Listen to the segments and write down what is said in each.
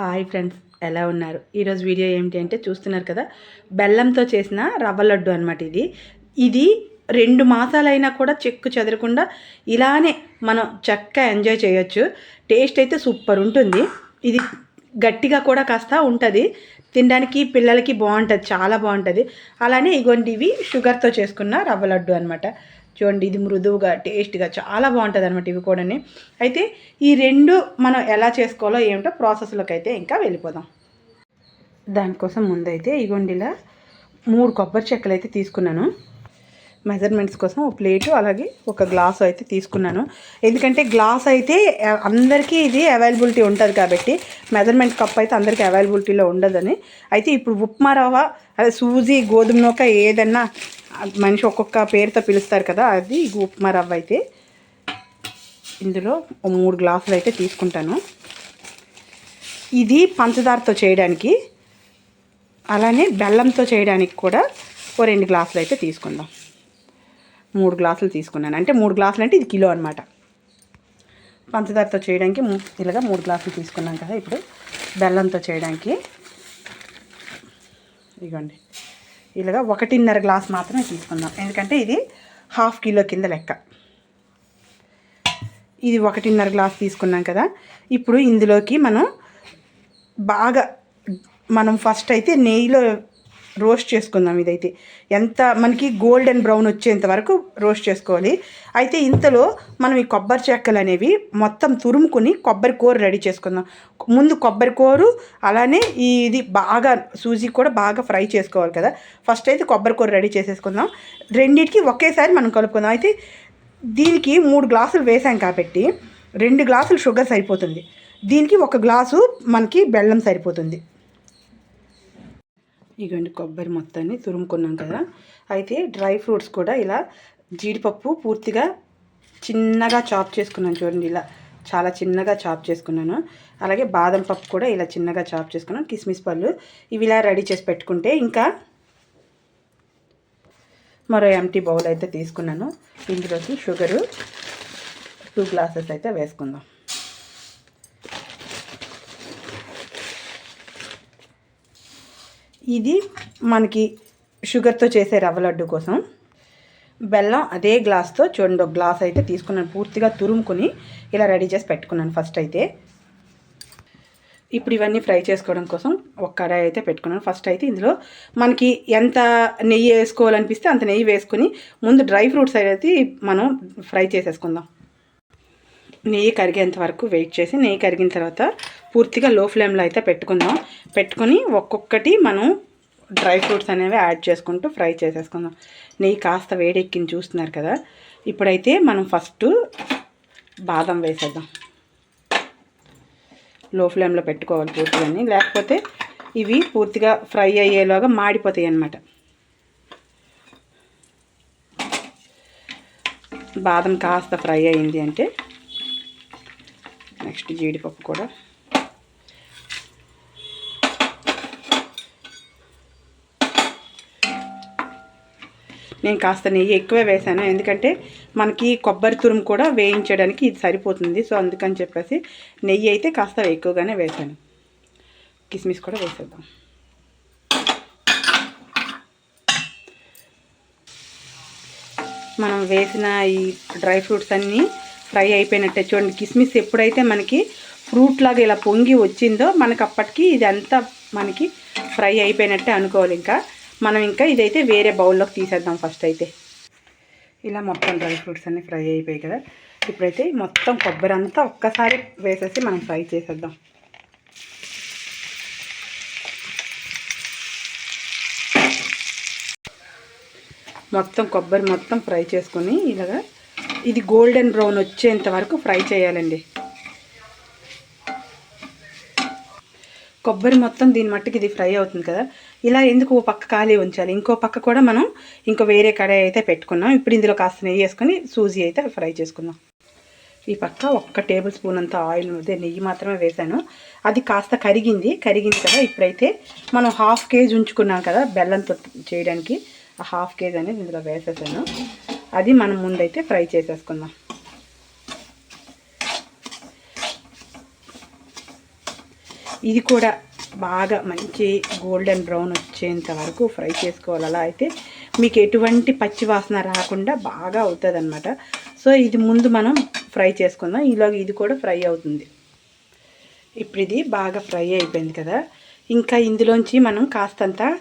Hi friends ఎలా ఉన్నారు? ఈరోజు వీడియో ఏమిటి అంటే చూస్తున్నారు కదా బెల్లంతో చేసిన రవ్వ లడ్డు అనమాట ఇది. ఇది రెండు మాసాలైనా కూడా చెక్కు చెదరకుండా ఇలానే మనం చక్కగా ఎంజాయ్ చేయొచ్చు. టేస్ట్ అయితే సూపర్ ఉంటుంది. ఇది గట్టిగా కూడా కాస్త ఉంటుంది. తినడానికి పిల్లలకి బాగుంటుంది చాలా బాగుంటుంది. అలానే ఇగోండి ఇవి షుగర్తో చేసుకున్న రవ్వ లడ్డు అనమాట చూడండి ఇది మృదువుగా టేస్ట్గా చాలా బాగుంటుంది అనమాట ఇవి కూడాని. అయితే ఈ రెండు మనం ఎలా చేసుకోవాలో ఏమిటో ప్రాసెస్లోకి అయితే ఇంకా వెళ్ళిపోదాం. దానికోసం ముందైతే ఇగోండి ఇలా మూడు కొబ్బరి చెక్కలు అయితే తీసుకున్నాను. మెజర్మెంట్స్ కోసం ఒక ప్లేటు అలాగే ఒక గ్లాస్ అయితే తీసుకున్నాను. ఎందుకంటే గ్లాస్ అయితే అందరికీ ఇది అవైలబిలిటీ ఉంటుంది కాబట్టి మెజర్మెంట్ కప్ అయితే అందరికీ అవైలబిలిటీలో ఉండదని. అయితే ఇప్పుడు ఉప్మా రవ్వ అదే సూజీ గోధుమ నూక ఏదన్నా మనిషి ఒక్కొక్క పేరుతో పిలుస్తారు కదా అది ఉప్మా రవ్వ అయితే. ఇందులో మూడు గ్లాసులు అయితే తీసుకుంటాను. ఇది పంచదారతో చేయడానికి అలానే బెల్లంతో చేయడానికి కూడా ఓ రెండు గ్లాసులు అయితే తీసుకుందాం. మూడు గ్లాసులు తీసుకున్నాను. అంటే మూడు గ్లాసులు అంటే ఇది కిలో అనమాట పంచదారతో చేయడానికి ఇలాగ మూడు గ్లాసులు తీసుకున్నాం కదా ఇప్పుడు. బెల్లంతో చేయడానికి ఇదిగోండి. ఇలాగా ఒకటిన్నర గ్లాస్ మాత్రమే తీసుకుందాం. ఎందుకంటే ఇది హాఫ్ కిలో కింద లెక్క. ఇది ఒకటిన్నర గ్లాస్ తీసుకున్నాం కదా. ఇప్పుడు ఇందులోకి మనం బాగా మనం ఫస్ట్ అయితే నెయ్యిలో రోస్ట్ చేసుకుందాం ఇదైతే. ఎంత మనకి గోల్డెన్ బ్రౌన్ వచ్చేంత వరకు రోస్ట్ చేసుకోవాలి. అయితే ఇంతలో మనం ఈ కొబ్బరి చెక్కలు అనేవి మొత్తం తురుముకుని కొబ్బరి కూర రెడీ చేసుకుందాం. ముందు కొబ్బరి కూర అలానే ఈ ఇది బాగా సూజీ కూడా బాగా ఫ్రై చేసుకోవాలి కదా. ఫస్ట్ అయితే కొబ్బరి కూర రెడీ చేసేసుకుందాం. రెండింటికి ఒకేసారి మనం కలుపుకుందాం. అయితే దీనికి మూడు గ్లాసులు వేసాం కాబట్టి రెండు గ్లాసులు షుగర్ సరిపోతుంది. దీనికి ఒక గ్లాసు మనకి బెల్లం సరిపోతుంది. ఇగోండి కొబ్బరి మొత్తాన్ని తురుముకున్నాం కదా. అయితే డ్రై ఫ్రూట్స్ కూడా ఇలా జీడిపప్పు పూర్తిగా చిన్నగా చాప్ చేసుకున్నాను చూడండి ఇలా. చాలా చిన్నగా చాప్ చేసుకున్నాను. అలాగే బాదం పప్పు కూడా ఇలా చిన్నగా చాప్ చేసుకున్నాను. కిస్మిస్ పళ్ళు ఇవి ఇలా రెడీ చేసి పెట్టుకుంటే ఇంకా మరో ఎంటీ బౌల్ అయితే తీసుకున్నాను. ఇందులోకి షుగరు టూ గ్లాసెస్ అయితే వేసుకుందాం. ఇది మనకి షుగర్తో చేసే రవ్వ లడ్డు కోసం. బెల్లం అదే గ్లాస్తో చూడండి ఒక గ్లాస్ అయితే తీసుకున్నాను. పూర్తిగా తురుముకొని ఇలా రెడీ చేసి పెట్టుకున్నాను ఫస్ట్ అయితే. ఇప్పుడు ఇవన్నీ ఫ్రై చేసుకోవడం కోసం ఒక కడాయి అయితే పెట్టుకున్నాను. ఫస్ట్ అయితే ఇందులో మనకి ఎంత నెయ్యి వేసుకోవాలనిపిస్తే అంత నెయ్యి వేసుకుని ముందు డ్రై ఫ్రూట్స్ అయితే మనం ఫ్రై చేసేసుకుందాం. నెయ్యి కరిగేంత వరకు వెయిట్ చేసి నెయ్యి కరిగిన తర్వాత పూర్తిగా లో ఫ్లేమ్లో అయితే పెట్టుకుందాం. పెట్టుకొని ఒక్కొక్కటి మనం డ్రై ఫ్రూట్స్ అనేవి యాడ్ చేసుకుంటూ ఫ్రై చేసేసుకుందాం. నెయ్యి కాస్త వేడెక్కింది చూస్తున్నారు కదా. ఇప్పుడైతే మనం ఫస్ట్ బాదం వేసేద్దాం. లో ఫ్లేమ్లో పెట్టుకోవాలి పూర్తిగా లేకపోతే ఇవి పూర్తిగా ఫ్రై అయ్యేలాగా మాడిపోతాయి అన్నమాట. బాదం కాస్త ఫ్రై అయింది అంటే నెక్స్ట్ జీడిపప్పు కూడా నేను కాస్త నెయ్యి ఎక్కువే వేసాను ఎందుకంటే మనకి కొబ్బరి తురుము కూడా వేయించడానికి ఇది సరిపోతుంది. సో అందుకని చెప్పేసి నెయ్యి అయితే కాస్త ఎక్కువగానే వేసాను కిస్మిస్ కూడా వేసేద్దాం. మనం వేసిన ఈ డ్రై ఫ్రూట్స్ అన్నీ ఫ్రై అయిపోయినట్టే చూడండి. కిస్మిస్ ఎప్పుడైతే మనకి ఫ్రూట్ లాగా ఇలా పొంగి వచ్చిందో మనకి అప్పటికి ఇదంతా మనకి ఫ్రై అయిపోయినట్టే అనుకోవాలి. ఇంకా మనం ఇంకా ఇదైతే వేరే బౌల్లోకి తీసేద్దాం ఫస్ట్ అయితే. ఇలా మొత్తం డ్రై ఫ్రూట్స్ అన్నీ ఫ్రై అయిపోయాయి కదా. ఇప్పుడైతే మొత్తం కొబ్బరి అంతా ఒక్కసారి వేసేసి మనం ఫ్రై చేసేద్దాం. మొత్తం కొబ్బరి మొత్తం ఫ్రై చేసుకొని ఇలాగా ఇది గోల్డెన్ బ్రౌన్ వచ్చేంత వరకు ఫ్రై చేయాలండి. కొబ్బరి మొత్తం దీని మట్టికి ఇది ఫ్రై అవుతుంది కదా. ఇలా ఎందుకు ఓ పక్క ఖాళీ ఉంచాలి? ఇంకో పక్క కూడా మనం ఇంకో వేరే కడాయి అయితే పెట్టుకున్నాం. ఇప్పుడు ఇందులో కాస్త నెయ్యి వేసుకొని సూజీ అయితే ఫ్రై చేసుకుందాం. ఈ పక్క ఒక్క టేబుల్ స్పూన్ అంత ఆయిల్ అదే నెయ్యి మాత్రమే వేసాను అది కాస్త కరిగింది. కరిగింది కదా. ఇప్పుడైతే మనం హాఫ్ కేజీ ఉంచుకున్నాం కదా బెల్లంతో చేయడానికి. ఆ హాఫ్ కేజీ అనేది ఇందులో వేసేసాను. అది మనం ముందైతే ఫ్రై చేసేసుకుందాం. ఇది కూడా బాగా మంచి గోల్డెన్ బ్రౌన్ వచ్చేంత వరకు ఫ్రై చేసుకోవాలి. అలా అయితే మీకు ఎటువంటి పచ్చి వాసన రాకుండా బాగా అవుతుంది సో ఇది ముందు మనం ఫ్రై చేసుకుందాం. ఈలోగా ఇది కూడా ఫ్రై అవుతుంది. ఇప్పుడు ఇది బాగా ఫ్రై అయిపోయింది కదా. ఇంకా ఇందులోంచి మనం కాస్తంత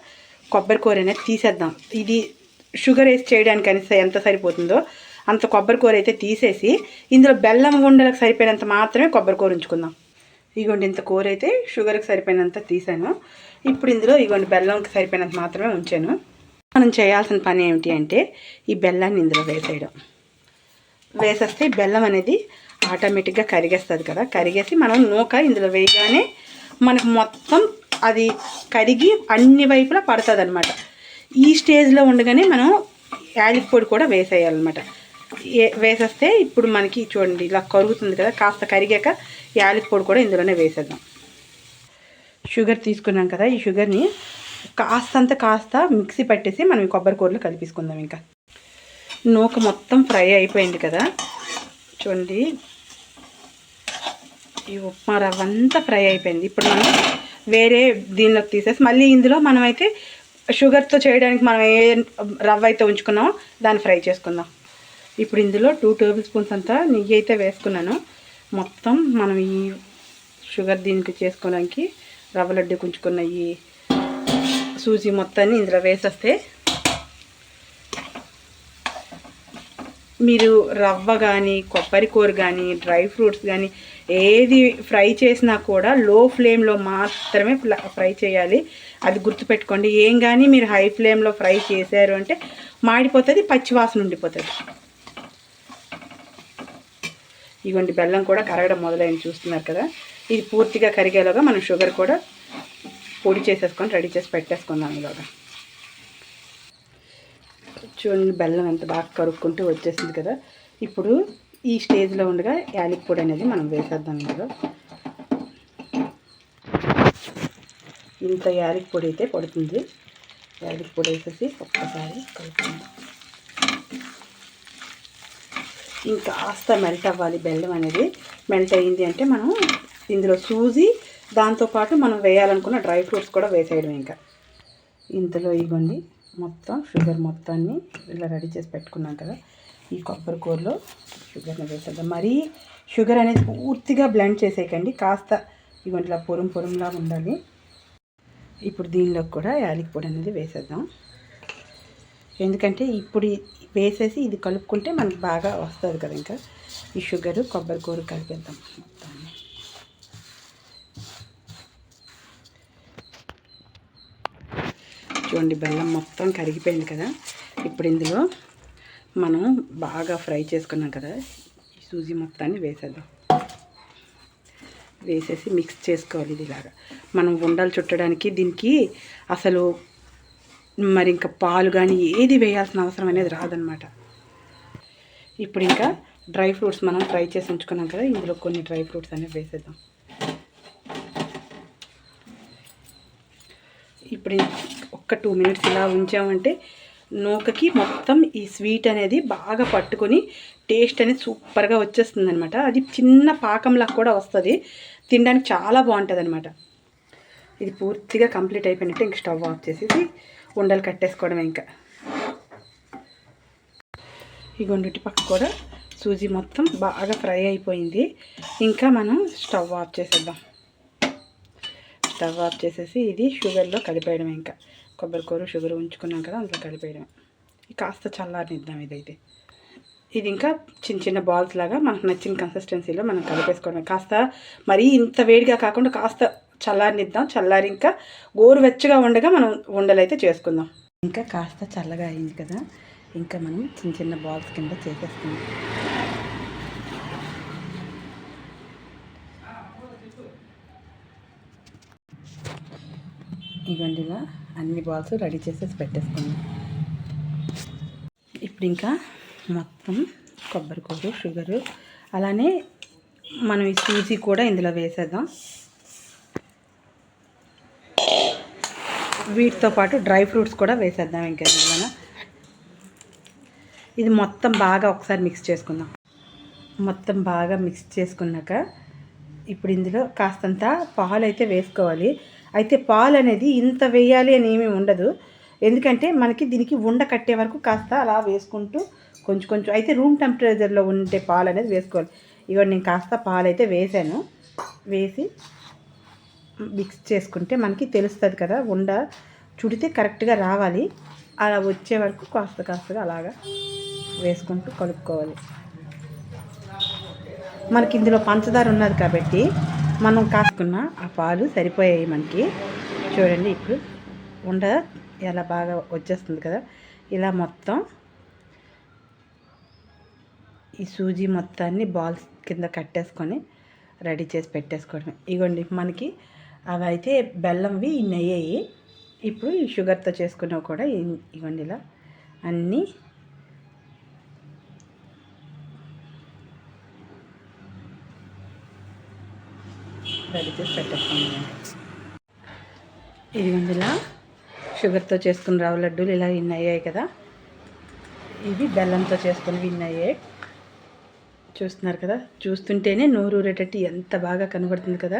కొబ్బరి కూర అనేది తీసేద్దాం. ఇది షుగర్ వేసి చేయడానికి అని ఎంత సరిపోతుందో అంత కొబ్బరి కూర అయితే తీసేసి ఇందులో బెల్లం ఉండలకు సరిపోయినంత మాత్రమే కొబ్బరి కూర ఉంచుకుందాం. ఇగోండి ఇంత కూర అయితే షుగర్కి సరిపోయినంత తీసాను. ఇప్పుడు ఇందులో ఇగోండి బెల్లంకి సరిపోయినంత మాత్రమే ఉంచాను. మనం చేయాల్సిన పని ఏమిటి అంటే ఈ బెల్లాన్ని ఇందులో వేసేయడం. వేసేస్తే బెల్లం అనేది ఆటోమేటిక్గా కరిగేస్తుంది కదా. కరిగేసి మనం నూక ఇందులో వేయగానే మనకు మొత్తం అది కరిగి అన్ని వైపులా పడుతుంది అనమాట ఈ స్టేజ్లో ఉండగానే మనం యాలిక్ పొడి కూడా వేసేయాలన్నమాట. వేసేస్తే ఇప్పుడు మనకి చూడండి ఇలా కరుగుతుంది కదా కాస్త కరిగాక యాలకి పొడి కూడా ఇందులోనే వేసేద్దాం. షుగర్ తీసుకున్నాం కదా ఈ షుగర్ని కాస్తంత కాస్త మిక్సీ పట్టేసి మనం కొబ్బరి కూరలో కలిపేసుకుందాం ఇంకా. నూక మొత్తం ఫ్రై అయిపోయింది కదా. చూడండి ఈ ఉప్మా రవ్వ అంతా ఫ్రై అయిపోయింది. ఇప్పుడు మనం వేరే దీనిలోకి తీసేసి మళ్ళీ ఇందులో మనమైతే షుగర్తో చేయడానికి మనం ఏ రవ్వ అయితే ఉంచుకున్నామో దాన్ని ఫ్రై చేసుకుందాం. ఇప్పుడు ఇందులో టూ టేబుల్ స్పూన్స్ అంతా నెయ్యి అయితే వేసుకున్నాను. మొత్తం మనం ఈ షుగర్ దీనికి చేసుకోవడానికి రవ్వ లడ్డు ఉంచుకున్న ఈ సూజీ మొత్తాన్ని ఇందులో వేసేస్తే మీరు రవ్వ కానీ కొబ్బరి కూర కానీ డ్రై ఫ్రూట్స్ కానీ ఏది ఫ్రై చేసినా కూడా లో ఫ్లేమ్లో మాత్రమే ఫ్ల- ఫ్రై చేయాలి. అది గుర్తుపెట్టుకోండి. ఏం కానీ మీరు హై ఫ్లేమ్లో ఫ్రై చేశారు అంటే మాడిపోతుంది పచ్చివాసన ఉండిపోతుంది. ఇగోండి బెల్లం కూడా కరగడం మొదలైంది చూస్తున్నారు కదా. ఇది పూర్తిగా కరిగేలాగా మనం షుగర్ కూడా పొడి చేసేసుకొని రెడీ చేసి పెట్టేసుకుందాం ఇలాగా. చూడండి బెల్లం ఎంత బాగా కరుక్కుంటూ వచ్చేసింది కదా. ఇప్పుడు ఈ స్టేజ్లో ఉండగా యాలిక్ పొడి అనేది మనం వేసేద్దాం ఇందులో ఇంత యాలిక్ పొడి అయితే పడుతుంది. యాలిక్ పొడి వేసేసి ఒక్కసారి కలుపుకుందాం. ఇంకా మెల్ట్ అవ్వాలి బెల్లం అనేది మెల్ట్ అయ్యింది అంటే మనం ఇందులో సూజీ దాంతోపాటు మనం వేయాలనుకున్న డ్రై ఫ్రూట్స్ కూడా వేసేయడం ఇంకా. ఇంతలో ఇవ్వండి మొత్తం షుగర్ మొత్తాన్ని ఇలా రెడీ చేసి పెట్టుకున్నాం కదా ఈ కొబ్బరి కూరలో షుగర్ని వేసేద్దాం. మరీ షుగర్ అనేది పూర్తిగా బ్లెండ్ చేసేయకండి కాస్త ఇవ్వండి ఇలా పొరం పొరంలా ఉండాలి. ఇప్పుడు దీనిలో కూడా యాలకి పొడి అనేది వేసేద్దాం. ఎందుకంటే ఇప్పుడు వేసేసి ఇది కలుపుకుంటే మనకి బాగా వస్తుంది కదా ఇంకా. ఈ షుగరు కొబ్బరి కూర కలిపేద్దాం. మొత్తాన్ని చూడండి బెల్లం మొత్తం కరిగిపోయింది కదా. ఇప్పుడు ఇందులో మనం బాగా ఫ్రై చేసుకున్నాం కదా. ఈ సూజీ మొత్తాన్ని వేసేద్దాం. వేసేసి మిక్స్ చేసుకోవాలి ఇది ఇలాగా. మనం ఉండలు చుట్టడానికి దీనికి అసలు మరి ఇంకా పాలు కానీ ఏది వేయాల్సిన అవసరం అనేది రాదనమాట ఇప్పుడు ఇంకా డ్రై ఫ్రూట్స్ మనం ఫ్రై చేసి ఉంచుకున్నాం కదా ఇందులో కొన్ని డ్రై ఫ్రూట్స్ అనేవి వేసేద్దాం. ఇప్పుడు ఒక్క టూ మినిట్స్ ఇలా ఉంచామంటే నూకకి మొత్తం ఈ స్వీట్ అనేది బాగా పట్టుకొని టేస్ట్ అనేది సూపర్గా వచ్చేస్తుంది అనమాట అది చిన్న పాకంలా కూడా వస్తుంది. తినడానికి చాలా బాగుంటుంది అనమాట ఇది పూర్తిగా కంప్లీట్ అయిపోయినట్టు ఇంక స్టవ్ ఆఫ్ చేసేసి ఉండలు కట్టేసుకోవడం ఇంకా. ఈ గొండుటి పక్క కూడా సూజీ మొత్తం బాగా ఫ్రై అయిపోయింది. ఇంకా మనం స్టవ్ ఆఫ్ చేసేద్దాం. స్టవ్ ఆఫ్ చేసేసి ఇది షుగర్లో కలిపేయడం ఇంకా. కొబ్బరికూర షుగర్ ఉంచుకున్నాం కదా అందులో కలిపేయడం కాస్త చల్లారనిద్దాం ఇదైతే. ఇది ఇంకా చిన్న చిన్న బాల్స్ లాగా మనకు నచ్చిన కన్సిస్టెన్సీలో మనం కలిపేసుకోవడం కాస్త మరీ ఇంత వేడిగా కాకుండా కాస్త చల్లారనిద్దాం చల్లారి ఇంకా గోరువెచ్చగా ఉండగా మనం ఉండలైతే చేసుకుందాం. ఇంకా కాస్త చల్లగా అయింది కదా ఇంకా మనం చిన్న చిన్న బాల్స్ కింద చేసేసుకుందాం. ఇవ్వండి ఇలా అన్ని బాల్స్ రెడీ చేసేసి పెట్టేసుకుందాం. ఇప్పుడు ఇంకా మొత్తం కొబ్బరి కూర షుగరు అలానే మనం ఈ సూజీ కూడా ఇందులో వేసేద్దాం. వీటితో పాటు డ్రై ఫ్రూట్స్ కూడా వేసేద్దాం ఇంకా ఇందులో ఇది మొత్తం బాగా ఒకసారి మిక్స్ చేసుకుందాం. మొత్తం బాగా మిక్స్ చేసుకున్నాక ఇప్పుడు ఇందులో కాస్తంత పాలు అయితే వేసుకోవాలి. అయితే పాలు అనేది ఇంత వేయాలి అని ఏమీ ఉండదు. ఎందుకంటే మనకి దీనికి ఉండ కట్టే వరకు కాస్త అలా వేసుకుంటూ కొంచెం కొంచెం అయితే రూమ్ టెంపరేచర్లో ఉండే పాలు అనేది వేసుకోవాలి. ఇవాళ నేను కాస్త పాలు అయితే వేసాను. వేసి మిక్స్ చేసుకుంటే మనకి తెలుస్తుంది కదా ఉండ చుడితే కరెక్ట్గా రావాలి. అలా వచ్చే వరకు కాస్త కాస్తగా అలాగా వేసుకుంటూ కలుపుకోవాలి. మనకి ఇందులో పంచదార ఉన్నది కాబట్టి మనం కాసుకున్న ఆ పాలు సరిపోయాయి మనకి. చూడండి ఇప్పుడు ఉండ ఎలా బాగా వచ్చేస్తుంది కదా ఇలా మొత్తం ఈ సూజీ మొత్తాన్ని బాల్స్ కింద కట్టేసుకొని రెడీ చేసి పెట్టేసుకోవడం ఇగోండి మనకి అవి అయితే బెల్లంవి ఇన్ని అయ్యాయి ఇప్పుడు ఈ షుగర్తో చేసుకున్నవి కూడా ఇవ్వండి ఇలా అన్నీ రెడీ చేసి పెట్టేసుకోండి ఇదిగోండి ఇలా షుగర్తో చేసుకున్న రవ్వ లడ్డూలు ఇలా ఇన్ని అయ్యాయి కదా? ఇవి బెల్లంతో చేసుకుని విన్ అయ్యాయి చూస్తున్నారు కదా? చూస్తుంటేనే నోరూరేటట్టు ఎంత బాగా కనబడుతుంది కదా?